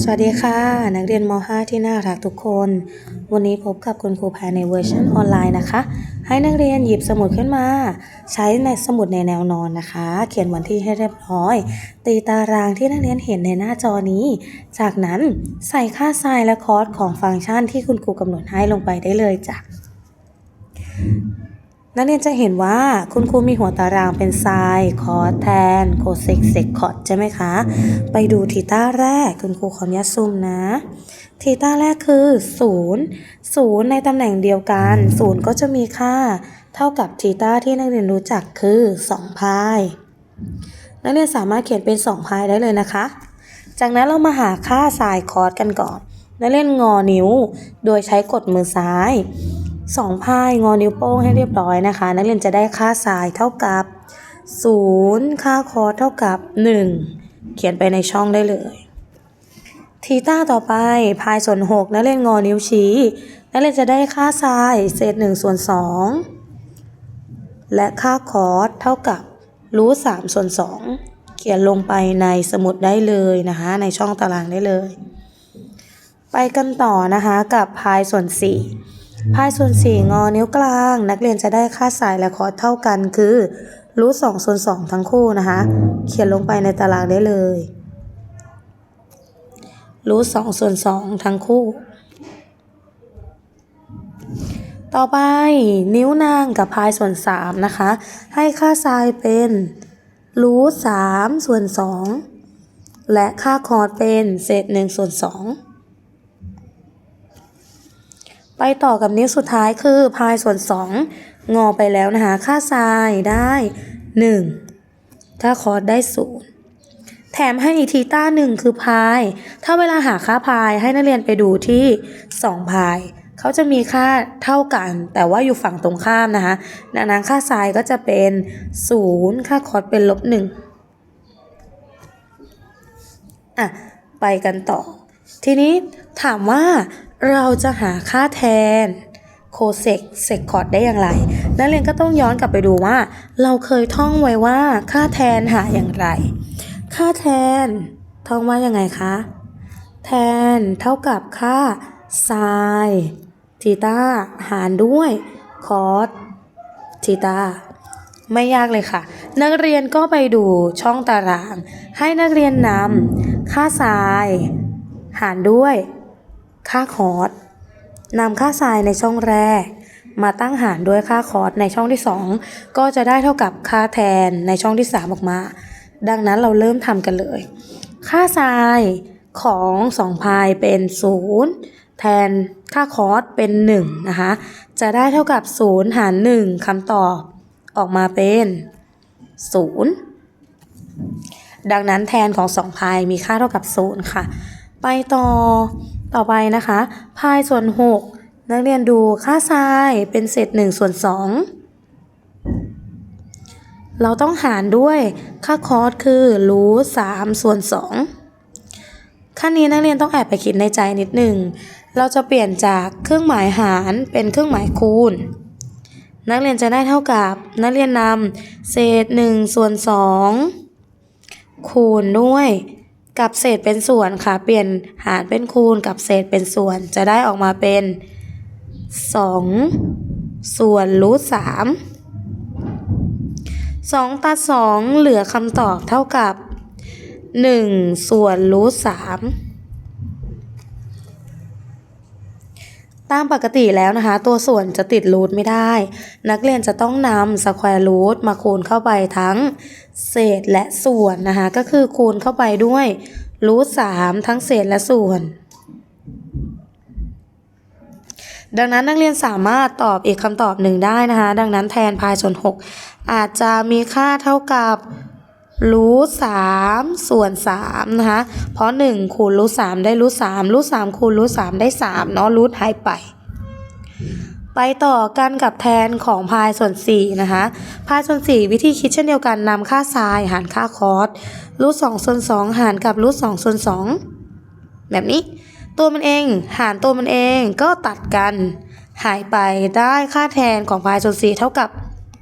สวัสดีค่ะ นักเรียนม .5 ที่น่ารักทุกคน วันนี้พบกับคุณครูแพรในเวอร์ชันออนไลน์นะคะ ให้นักเรียนหยิบสมุดขึ้นมา ใช้ในสมุดในแนวนอนนะคะ เขียนวันที่ให้เรียบร้อย ตีตารางที่นักเรียนเห็นในหน้าจอนี้ จากนั้นใส่ค่าไซน์และคอร์สของฟังก์ชันที่คุณครูกำหนดให้ลงไปได้เลยจ้ะ นักเรียนจะเห็นว่าคุณครูมีหัวตารางเป็นไซน์คอแทน โคเซกเซกคอร์ดใช่ไหมคะ ไปดูทีต้าแรกคุณครูขออนุญาตซูมนะทีต้าแรกคือ 0 0 ในตำแหน่งเดียวกัน 0 ก็จะมีค่า เท่ากับทีต้าที่นักเรียนรู้จักคือ2พายนักเรียนสามารถเขียนเป็น2พายได้เลยนะคะ จากนั้นเรามาหาค่าไซน์คอร์สกันก่อนนักเรียนงอนิ้ว โดยใช้กดมือซ้าย สองพายงอนิ้วโป้งให้เรียบร้อยนะคะ นักเรียนจะได้ค่าสายเท่ากับ 0 ค่าคอเท่ากับ 1 เขียนไปในช่องได้เลยทีต้าต่อไปพายส่วน6นักเรียนงอนิ้วชี้นักเรียนจะได้ค่าไซน์เศษ1ส่วน2และค่าคอสเท่ากับรูท3ส่วน2เขียนลงไปในสมุดได้เลยนะคะในช่องตารางได้เลย ไปกันต่อนะคะกับพายส่วน4 พายส่วน4งอนิ้วกลาง นักเรียนจะได้ค่าสายและคอร์สเท่ากันคือรูท2ส่วน2ทั้งคู่นะคะ เขียนลงไปในตารางได้เลยรูท2ส่วน2ทั้งคู่ ต่อไปนิ้วนางกับพายส่วน3นะคะ ให้ค่าทรายเป็นรูท3ส่วน2และค่าคอร์สเป็นเศษ1ส่วน2 ไปต่อกับนิ้วสุดท้ายคือพายส่วน 2 งอไปแล้วนะคะ ค่าไซน์ได้1ค่าคอร์สได้ 0 แถมให้อีกทีต้า 1 คือพาย ถ้าเวลาหาค่าพายให้นักเรียนไปดูที่ 2 พาย เขาจะมีค่าเท่ากัน แต่ว่าอยู่ฝั่งตรงข้ามนะคะดังนั้นค่าไซน์ก็จะเป็น 0 ค่าคอร์สเป็นลบ1อะไปกันต่อ ทีนี้ถามว่า เราจะหาค่าแทนโคเซกเซกคอร์ดได้อย่างไร นักเรียนก็ต้องย้อนกลับไปดูว่า เราเคยท่องไว้ว่าค่าแทนหาอย่างไร ค่าแทน ท่องว่ายังไงคะ แทนเท่ากับค่าไซน์ทีตาหารด้วยคอสทีตาไม่ยากเลยค่ะ นักเรียนก็ไปดูช่องตาราง ให้นักเรียนนำค่าไซน์หารด้วย ค่าคอร์สนำค่าไซน์ในช่องแรก มาตั้งหารด้วยค่าคอร์สในช่องที่ 2 ก็จะได้เท่ากับค่าแทนในช่องที่ 3 ออกมา ดังนั้นเราเริ่มทำกันเลย ค่าไซน์ของ2พายเป็น 0 แทนค่าคอร์สเป็น 1 นะคะ จะได้เท่ากับ 0 หาร 1คำตอบออกมาเป็น 0 ดังนั้นแทนของ2พายมีค่าเท่ากับ 0 ค่ะ ไปต่อ ต่อไปนะคะพายส่วน 6 นักเรียนดูค่าไซน์เป็นเศษ1ส่วน 2 เราต้องหารด้วยค่าคอร์สคือรูท3ส่วน 2 ขั้นนี้นักเรียนต้องแอบไปคิดในใจนิดหนึ่ง เราจะเปลี่ยนจากเครื่องหมายหารเป็นเครื่องหมายคูณ นักเรียนจะได้เท่ากับ นักเรียนนำเศษ1ส่วน 2 คูณด้วย กับเศษเป็นส่วนค่ะ เปลี่ยนหารเป็นคูณกับเศษเป็นส่วน จะได้ออกมาเป็น 2 ส่วนรูท3 2ตัด2เหลือคำตอบเท่ากับ 1 ส่วนรูท3 ตามปกติแล้วนะคะ ตัวส่วนจะติดรูทไม่ได้ นักเรียนจะต้องนำสแควร์รูทมาคูณเข้าไปทั้งเศษและส่วนนะคะ ก็คือคูณเข้าไปด้วยรูทสามทั้งเศษและส่วน ดังนั้นนักเรียนสามารถตอบอีกคำตอบหนึ่งได้นะคะ ดังนั้นแทนพายส่วน 6 อาจจะมีค่าเท่ากับ รูทสามส่วนสามนะคะ เพราะ1คูณรูทสามได้รูทสามรูทสามคูณรูทสามได้3เนาะรูทหายไป ไปต่อกันกับแทนของพายส่วน4นะคะพายส่วน4วิธีคิดเช่นเดียวกันนำค่าไซน์หารค่าคอสรูท2ส่วน2หารกับรูท2ส่วน2แบบนี้ ตัวมันเองหารตัวมันเองก็ตัดกัน หายไปได้ค่าแทนของพายส่วน4เท่ากับ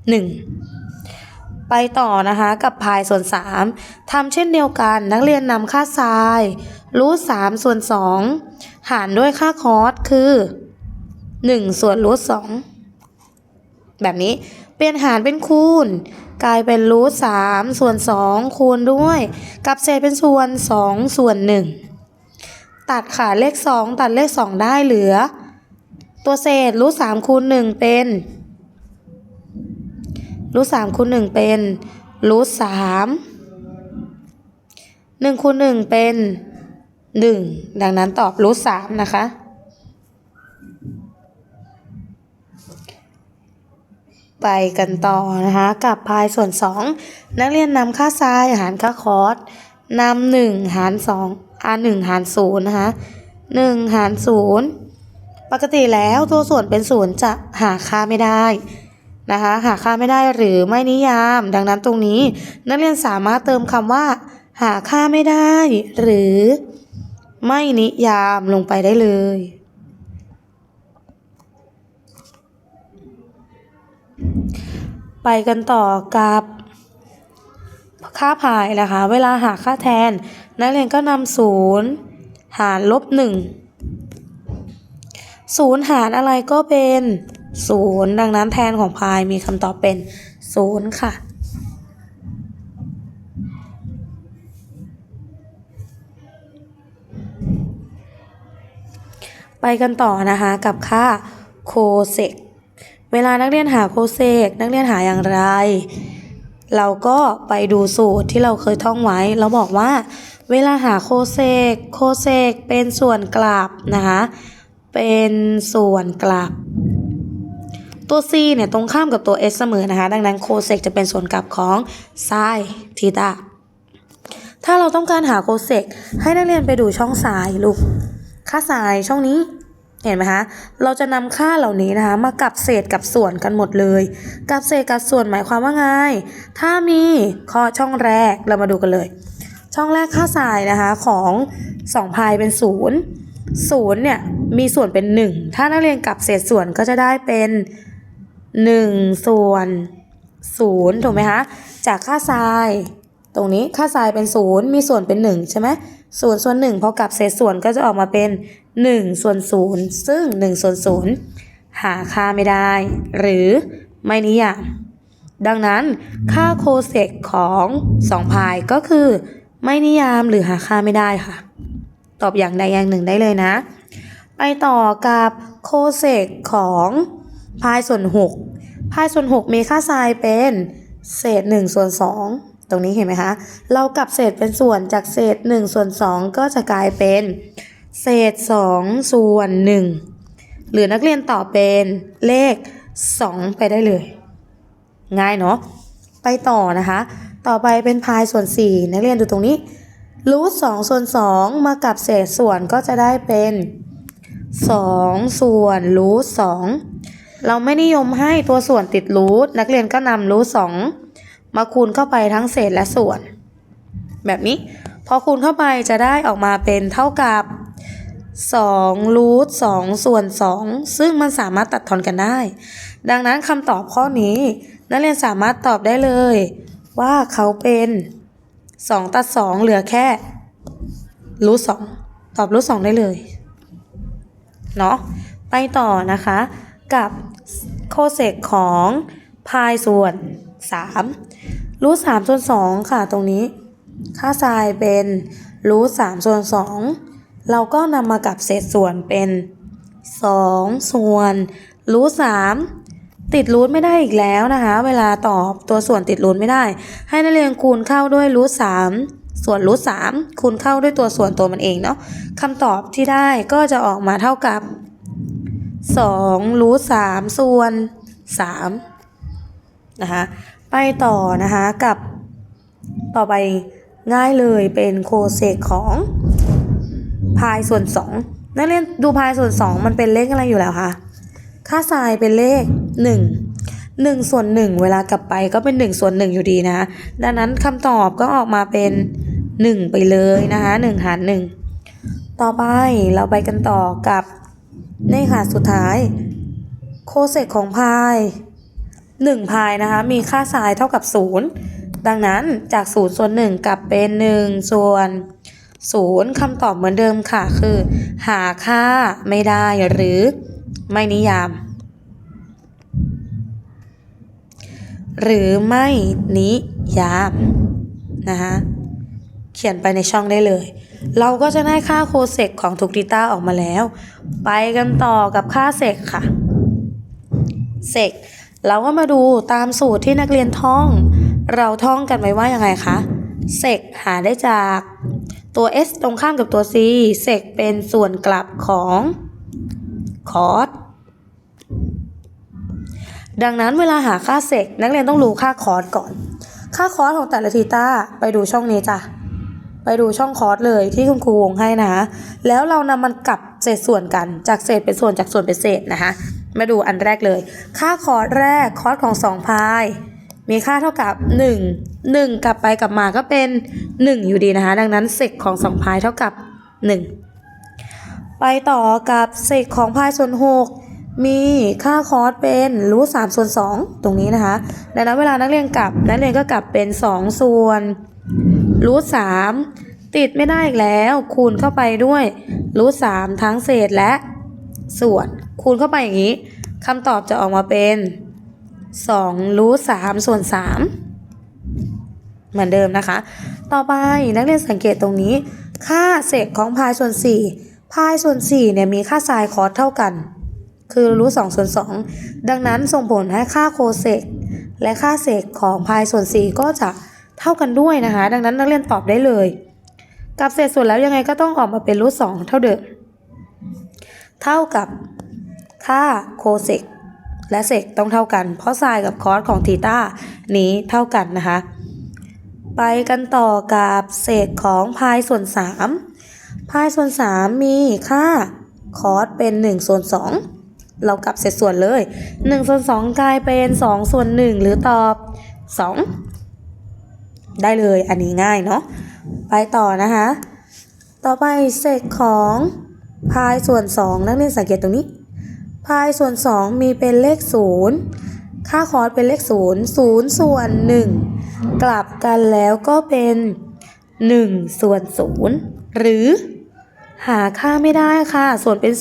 1 ไปต่อนะคะกับพายส่วน 3ทำเช่นเดียวกันนักเรียนนำค่าไซน์รูท3ส่วน 2 หารด้วยค่าคอสคือ 1 ส่วนรูท2แบบนี้เปลี่ยนหารเป็นคูณ กลายเป็นรูท3ส่วน 2 คูณด้วย กับเศษเป็นส่วน 2 ส่วน 1 ตัดค่ะเลข 2 ตัดเลข 2 ได้เหลือ ตัวเศษรูท3คูณ 1 เป็น รูท3คูณ1เป็นรูท3 1คูณ1เป็น1ดังนั้นตอบรูท3นะคะ ไปกันต่อนะคะกับพายส่วน2นักเรียนนำค่าไซน์หารค่าคอสนำหนึ่งหารสองอ่าหนึ่งหารศูนย์นะคะหนึ่งหารศูนย์ปกติแล้วตัวส่วนเป็นศูนย์จะหาค่าไม่ได้ นะคะหาค่าไม่ได้หรือไม่นิยาม ดังนั้นตรงนี้ นักเรียนสามารถเติมคำว่า หาค่าไม่ได้ หรือ ไม่นิยามลงไปได้เลยไปกันต่อกับค่าพายนะคะ เวลาหาค่าแทน นักเรียนก็นำศูนย์หารลบหนึ่งศูนย์หารอะไรก็เป็น ศูนย์ดังนั้นแทนของพายมีคำตอบเป็นศูนย์ค่ะ ไปกันต่อนะคะกับค่าโคเซกเวลานักเรียนหาโคเซกนักเรียนหาอย่างไร เราก็ไปดูสูตรที่เราเคยท่องไว้ เราบอกว่า เวลาหาโคเซกโคเซกเป็นส่วนกลับนะคะเป็นส่วนกลับ ตัว c เนี่ยตรงข้ามกับตัว s เสมอนะคะ ดังนั้นโคเซกจะเป็นส่วนกลับของไซน์ทีตาถ้าเราต้องการหาโคเซกให้นักเรียนไปดูช่องซ้ายลูก ค่าซ้ายช่องนี้ เห็นไหมคะ เราจะนำค่าเหล่านี้นะคะมากับเศษกับส่วนกันหมดเลย กับเศษกับส่วนหมายความว่าไง ถ้ามีข้อช่องแรกเรามาดูกันเลย ช่องแรกค่าทรายนะคะของ2พายเป็น 0 0เนี่ยมีส่วนเป็น 1 ถ้านักเรียนกลับเศษส่วนก็จะได้เป็น 1 ส่วน 0 ถูกไหมคะ จากค่าทราย ตรงนี้ค่าทรายเป็น 0 มีส่วนเป็น 1 ใช่ไหมศูนส่วน 1 พอกลับเศษส่วนก็จะออกมาเป็น 1 ส่วน 0 ซึ่ง 1 ส่วน 0 หาค่าไม่ได้ หรือไม่นิยามดังนั้นค่าโคเซกของ2พายก็คือไม่นิยามหรือหาค่าไม่ได้ค่ะ ตอบอย่างใดอย่างหนึ่งได้เลยนะ ไปต่อกับโคเซกของ พายส่วน6พายส่วน 6 มีค่าไซน์เป็นเศษ1ส่วน2ตรงนี้เห็นไหมคะ เรากลับเศษเป็นส่วนจากเศษ1ส่วน2 ก็จะกลายเป็น เศษ2ส่วน1หรือนักเรียนตอบเป็นเลข 2 ไปได้เลย ง่ายเนาะไปต่อนะคะ ต่อไปเป็นพายส่วน 4 นักเรียนดูตรงนี้รูทสองส่วนสองมากับเศษส่วนก็จะได้เป็นสองส่วนรูทสอง เราไม่นิยมให้ตัวส่วนติดรูทนักเรียนก็นำรูทสองมาคูณเข้าไปทั้งเศษและส่วน แบบนี้ พอคูณเข้าไปจะได้ออกมาเป็นเท่ากับ2รูท2ส่วน 2 ซึ่งมันสามารถตัดทอนกันได้ ดังนั้นคำตอบข้อนี้ นักเรียนสามารถตอบได้เลย ว่าเขาเป็น 2 ตัด 2 เหลือแค่รูท2ตอบรูท2ได้เลย เนาะไปต่อนะคะกับ โคเซกของพายส่วน 3 รูท3ส่วน2ค่ะตรงนี้ ค่าไซน์เป็นรูท3ส่วน2เราก็นำมากับเศษส่วนเป็น 2 ส่วนรูท3ติดรูทไม่ได้อีกแล้วนะคะ เวลาตอบตัวส่วนติดรูทไม่ได้ ให้นักเรียนคูณเข้าด้วยรูท3ส่วนรูท3คูณเข้าด้วยตัวส่วนตัวมันเองเนาะคำตอบที่ได้ก็จะออกมาเท่ากับ 2 รูท3ส่วน3นะคะไปต่อนะคะกับต่อไปง่ายเลยเป็นโคเซกของพายส่วน 2 นักเรียนดูพายส่วน 2 มันเป็นเลขอะไรอยู่แล้วคะค่าไซน์เป็นเลข 1 1 ส่วน 1 เวลากลับไปก็เป็น 1 ส่วน 1 อยู่ดีนะ ดังนั้นคำตอบก็ออกมาเป็น 1 ไปเลยนะคะ 1 หาร 1 ต่อไปเราไปกันต่อกับ ในค่ะสุดท้าย โคเซกของพาย 1 พายนะคะ มีค่าไซน์เท่ากับ 0 ดังนั้นจาก 0 ส่วน 1 กลับเป็น 1 ส่วน 0คำตอบเหมือนเดิมค่ะคือ หาค่าไม่ได้หรือไม่นิยาม หรือไม่นิยามนะคะเขียนไปในช่องได้เลย เราก็จะได้ค่าโคเซกของทุกดิต้าออกมาแล้ว ไปกันต่อกับค่าเซกค่ะ เซกเราก็มาดูตามสูตรที่นักเรียนท่อง เราท่องกันไว้ว่ายังไงคะ เซกหาได้จากตัว s ตรงข้ามกับตัว c เซกเป็นส่วนกลับของคอสดังนั้นเวลาหาค่าเซกนักเรียนต้องรู้ค่าคอสก่อน ค่าคอสของแต่ละทีต้าไปดูช่องนี้จ้ะ ไปดูช่องคอร์สเลยที่คุณครูวงให้นะคะ แล้วเรานำมันกลับเศษส่วนกันจากเศษเป็นส่วนจากส่วนเป็นเศษนะคะ มาดูอันแรกเลย ค่าคอร์สแรกคอร์สของ2พายมีค่าเท่ากับ 1 1 กลับไปกลับมาก็เป็น 1 อยู่ดีนะคะ ดังนั้นเศษของ2พายเท่ากับ 1 ไปต่อกับเศษของพายส่วน 6 มีค่าคอร์สเป็นรูท3ส่วน2ตรงนี้นะคะ ดังนั้นเวลานักเรียนกลับนักเรียนก็กลับเป็น 2 ส่วน รูทสามติดไม่ได้อีกแล้ว คูณเข้าไปด้วยรูทสามทั้งเศษและ ส่วน คูณเข้าไปอย่างนี้คำตอบจะออกมาเป็น2รูทสามส่วน3เหมือนเดิมนะคะ ต่อไปนักเรียนสังเกตตรงนี้ ค่าเศษของพายส่วน4พายส่วน4เนี่ยมีค่าไซน์คอสเท่ากัน คือรูทสองส่วนสองดังนั้นส่งผลให้ค่าโคเซกและค่าเศษของพายส่วน4ก็จะ เท่ากันด้วยนะคะ ดังนั้นนักเรียนตอบได้เลยกับเศษส่วนแล้วยังไงก็ต้องออกมาเป็นรูทสองเท่าเดิม เท่ากับค่าโคเซกและเซกต้องเท่ากัน เพราะไซน์กับคอสของทีต้านี้เท่ากันนะคะ ไปกันต่อกับเศษของพายส่วน 3 พายส่วน 3 มีค่าคอสเป็น1ส่วน2เรากลับเศษส่วนเลย1ส่วน2กลายเป็น2ส่วน1หรือตอบ 2 ได้เลยอันนี้ง่ายเนาะไปต่อนะคะ ต่อไปเศษของพายส่วน 2 นักเรียนสังเกตตรงนี้ พายส่วน 2 มีเป็นเลข 0 ค่าคอสเป็นเลข 0 0 ส่วน 1 กลับกันแล้วก็เป็น 1 ส่วน 0 หรือหาค่าไม่ได้ค่ะ ส่วนเป็น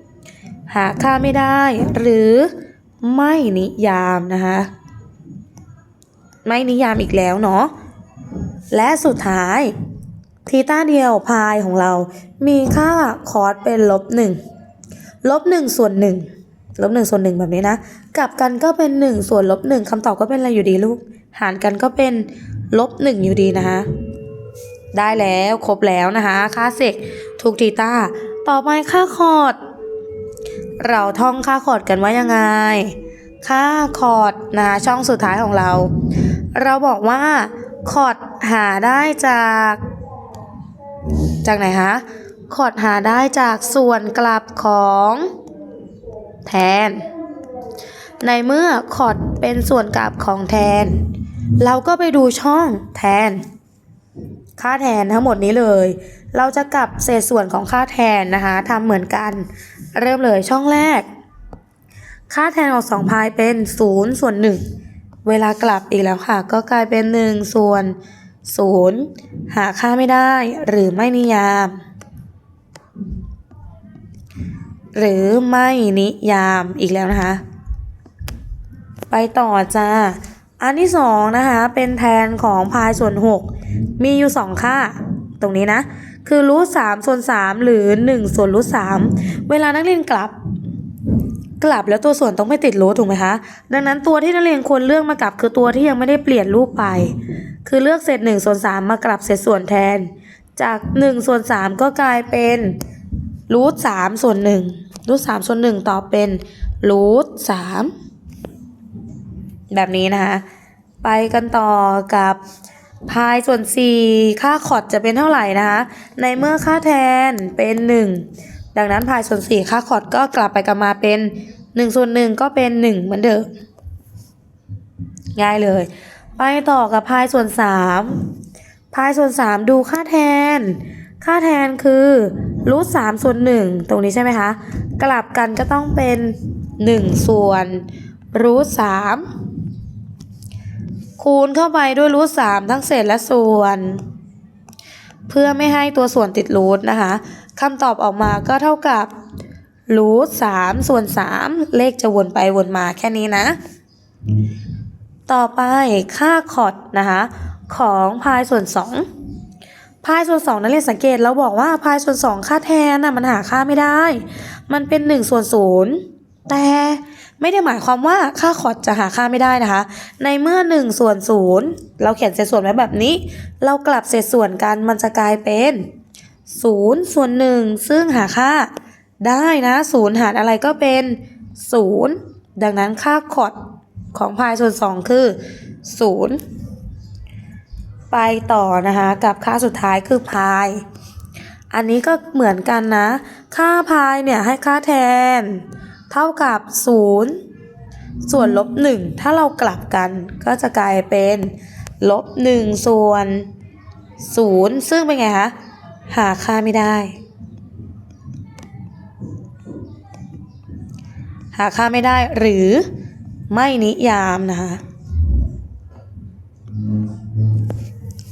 0 หาค่าไม่ได้ หรือไม่นิยามนะคะ ไม่นิยามอีกแล้วเนาะและสุดท้ายทีต้าเดียวพายของเรา มีค่าคอสเป็นลบหนึ่งลบหนึ่งส่วนหนึ่งลบหนึ่งส่วนหนึ่งแบบนี้นะ กลับกันก็เป็นหนึ่งส่วนลบหนึ่งคำตอบก็เป็นอะไรอยู่ดีลูก หารกันก็เป็นลบหนึ่งอยู่ดีนะคะ ได้แล้วครบแล้วนะคะ ค่าเซกทุกทีต้า ต่อไปค่าคอร์ดเราท่องค่าคอร์ดกันว่ายังไง ค่าคอร์ดนะคะช่องสุดท้ายของเรา เราบอกว่าคอร์ดหาได้จาก จากไหนคะคอร์ดหาได้จากส่วนกลับของแทน ในเมื่อคอร์ดเป็นส่วนกลับของแทน เราก็ไปดูช่องแทน ค่าแทนทั้งหมดนี้เลย เราจะกลับเศษส่วนของค่าแทนนะคะทำเหมือนกัน เริ่มเลยช่องแรก ค่าแทนของสองพายเป็น0ส่วน1 เวลากลับอีกแล้วค่ะ ก็กลายเป็น 1 ส่วน 0 หาค่าไม่ได้ หรือไม่นิยาม หรือไม่นิยามอีกแล้วนะคะ ไปต่อจ้า อันที่สองนะคะ เป็นแทนของพายส่วน 6 มีอยู่ 2 ค่า ตรงนี้นะ คือรูทสามส่วน 3 หรือ 1 ส่วนรูทสามเวลานักเรียนกลับ กลับแล้วตัวส่วนต้องไม่ติดรูทถูกไหมคะ ดังนั้นตัวที่นักเรียนควรเลือกมากลับคือตัวที่ยังไม่ได้เปลี่ยนรูปไป คือเลือกเศษ1ส่วน3มากลับเศษส่วนแทน จาก1ส่วน3ก็กลายเป็นรูทสามส่วน1รูทสามส่วน1ต่อเป็นรูทสามแบบนี้นะคะ ไปกันต่อกับพายส่วน 4 ค่าคอดจะเป็นเท่าไหร่นะคะ ในเมื่อค่าแทนเป็น 1 ดังนั้นพายส่วน4ค่าคอร์ดก็กลับไปกลับมาเป็น1ส่วน1ก็เป็น 1 เหมือนเดิม ง่ายเลย ไปต่อกับพายส่วน 3 พายส่วน 3 ดูค่าแทน ค่าแทนคือรูทสามส่วน1ตรงนี้ใช่ไหมคะ กลับกันก็ต้องเป็น1ส่วนรูทสามคูณเข้าไปด้วยรูทสามทั้งเศษและส่วน เพื่อไม่ให้ตัวส่วนติดรูทนะคะ คำตอบออกมาก็เท่ากับรูทสามส่วนสามเลขจะวนไปวนมาแค่นี้นะ ต่อไปค่าคอดนะคะของพายส่วนสองพายส่วนสองนักเรียนสังเกตเราบอกว่าพายส่วนสองค่าแทนน่ะมันหาค่าไม่ได้ มันเป็นหนึ่งส่วนศูนย์แต่ไม่ได้หมายความว่าค่าคอดจะหาค่าไม่ได้นะคะ ในเมื่อ1ส่วน0เราเขียนเศษส่วนไว้แบบนี้ เรากลับเศษส่วนกันมันจะกลายเป็น 0 ส่วน 1 ซึ่งหาค่าได้นะ 0 หารอะไรก็เป็น 0 ดังนั้นค่าคอดของพายส่วน 2 คือ 0 ไปต่อนะคะ กับค่าสุดท้ายคือพาย อันนี้ก็เหมือนกันนะ ค่าพายเนี่ยให้ค่าแทน เท่ากับ 0 ส่วนลบ 1 ถ้าเรากลับกันก็จะกลายเป็นลบ 1 ส่วน 0 ซึ่งเป็นไงคะ หาค่าไม่ได้ หาค่าไม่ได้หรือไม่นิยามนะคะ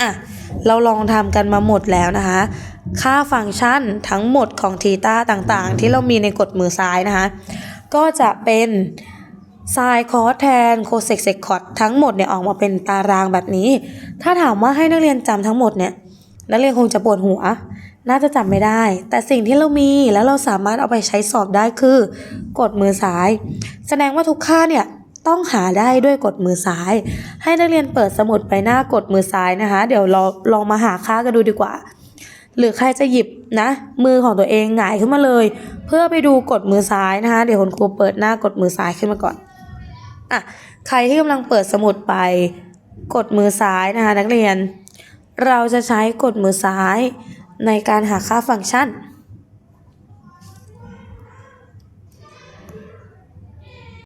อะเราลองทำกันมาหมดแล้วนะคะ ค่าฟังก์ชันทั้งหมดของทีต้าต่างๆ ที่เรามีในกฎมือซ้ายนะคะ ก็จะเป็นไซน์คอสแทนโคเซกเซกคอตทั้งหมดเนี่ยออกมาเป็นตารางแบบนี้ ถ้าถามว่าให้นักเรียนจำทั้งหมดเนี่ย นักเรียนคงจะปวดหัว น่าจะจำไม่ได้ แต่สิ่งที่เรามีแล้วเราสามารถเอาไปใช้สอบได้คือกฎมือซ้าย แสดงว่าทุกค่าเนี่ยต้องหาได้ด้วยกฎมือซ้าย ให้นักเรียนเปิดสมุดไปหน้ากฎมือซ้ายนะคะ เดี๋ยวเราลองมาหาค่ากันดูดีกว่า หรือใครจะหยิบนะ มือของตัวเองหงายขึ้นมาเลย เพื่อไปดูกฎมือซ้ายนะคะ เดี๋ยวคุณครูเปิดหน้ากฎมือซ้ายขึ้นมาก่อนอะใครที่กำลังเปิดสมุดไปกฎมือซ้ายนะคะ นักเรียน เราจะใช้กดมือซ้ายในการหาค่าฟังก์ชัน